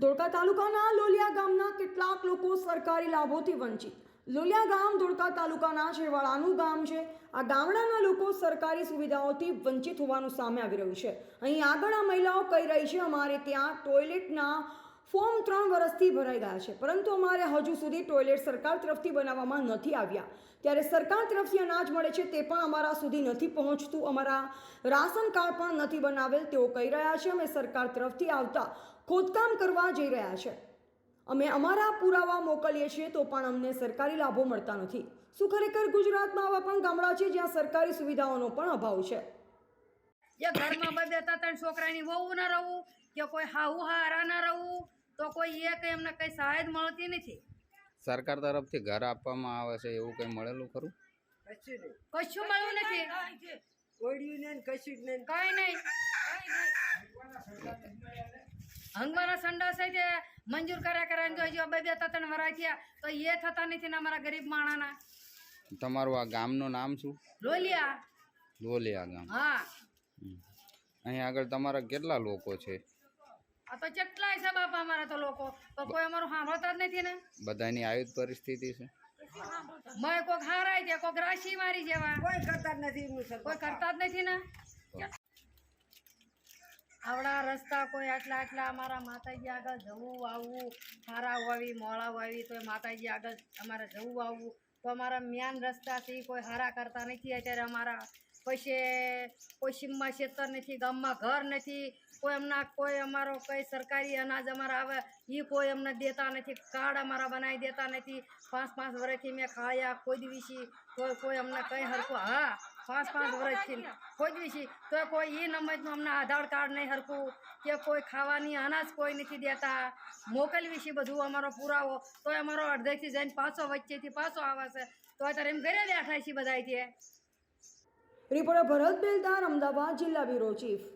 ધોળકા તાલુકાના લોલિયા ગામના કેટલાક લોકો સરકારી લાભોથી વંચિત. લોલિયા ગામ ધોળકા તાલુકાના છેવાડાનું ગામ છે. આ ગામડાના લોકો સરકારી સુવિધાઓથી વંચિત હોવાનું સામે આવી રહ્યું છે. અહીં આગળ આ મહિલાઓ કહી રહી છે, અમારે ત્યાં ટોયલેટના ફોર્મ ત્રણ વર્ષથી ભરાઈ ગયા છે. પરંતુ અમારે હજુ સુધી ટોયલેટ સરકાર તરફથી બનાવવામાં નથી આવ્યા. ત્યારે સરકાર તરફથી અનાજ મળે છે તે પણ અમારા સુધી નથી પહોંચતું. અમારા રાશન કાર્ડ પણ નથી બનાવેલ તેઓ કહી રહ્યા છે, અમે સરકાર તરફથી આવતા ખોદકામ કરવા જઈ રહ્યા છે. અમે અમારા પુરાવા મોકલીએ છીએ તો પણ અમને સરકારી લાભો મળતા નથી. શું ખરેખર ગુજરાતમાં આવા પણ ગામડા છે જ્યાં સરકારી સુવિધાઓનો પણ અભાવ છે? જે ઘરમાં બધા બેતા ત્રણ છોકરાની વહુ ન રહું, કે કોઈ હાહુ હારા ના રહું તો કોઈ એ કંઈ એમને કઈ સહાય જ મળતી નથી. સરકાર તરફથી ઘર આપવામાં આવે છે એવું કંઈ મળેલું ખરું? કશું મળ્યું નથી. કોળિયું ને કશું જ નહીં. કંઈ નહીં. હંગવાના સંડાસ તે મંજૂર કર્યા કર્યા જો હજુ બે બેતા ત્રણ વરા થયા તો એ થતા નથી ને અમારા ગરીબ માણાના. તમારું આ ગામનું નામ શું? લોલિયા. લોલિયા ગામ. હા. અહીં આગળ તમારા કેટલા લોકો છે? આ તો કેટલા છે બાપા અમારા તો લોકો. તો કોઈ અમારું સાંભળતા જ નથી ને. બધાની આયુધ પરિસ્થિતિ છે. મેં કોઈક હારાય છે કોઈક રાશિ મારી જેવા. કોઈ કરતા જ નથી કોઈ કરતા જ નથી ને? આવડા રસ્તા કોઈ આટલા આટલા અમારા માતાજી આગળ જવું આવવું. હારા વાવી મોળા વાવી તો માતાજી આગળ અમારે જવું આવવું. તો અમારા મેન રસ્તાથી કોઈ હારા કરતા નથી. અત્યારે અમારા પછી પશ્ચિમમાં ખેતર નથી, ગામમાં ઘર નથી, કોઈ એમના, કોઈ અમારો કંઈ સરકારી અનાજ અમારા આવે એ કોઈ અમને દેતા નથી કાર્ડ અમારા બનાવી દેતા નથી. પાંચ પાંચ વર્ષથી મેં ખાયા કોઈ દિવસી કોઈ કોઈ અમને કંઈ હરખું, હા, પાંચ પાંચ વર્ષથી કોઈ દિવસી તો કોઈ એ નંબરનું અમને આધાર કાર્ડ નહીં હરખું, કે કોઈ ખાવાની અનાજ કોઈ નથી દેતા. મોકલવી છે બધું અમારો પુરાવો, તો અમારો અડધેથી જઈને પાછો વચ્ચેથી પાછો આવે છે. તો અત્યારે એમ ઘરે બેઠા છીએ બધાથી રિપોર્ટર ભરત બેલદાર અમદાવાદ જિલ્લા બ્યુરો ચીફ.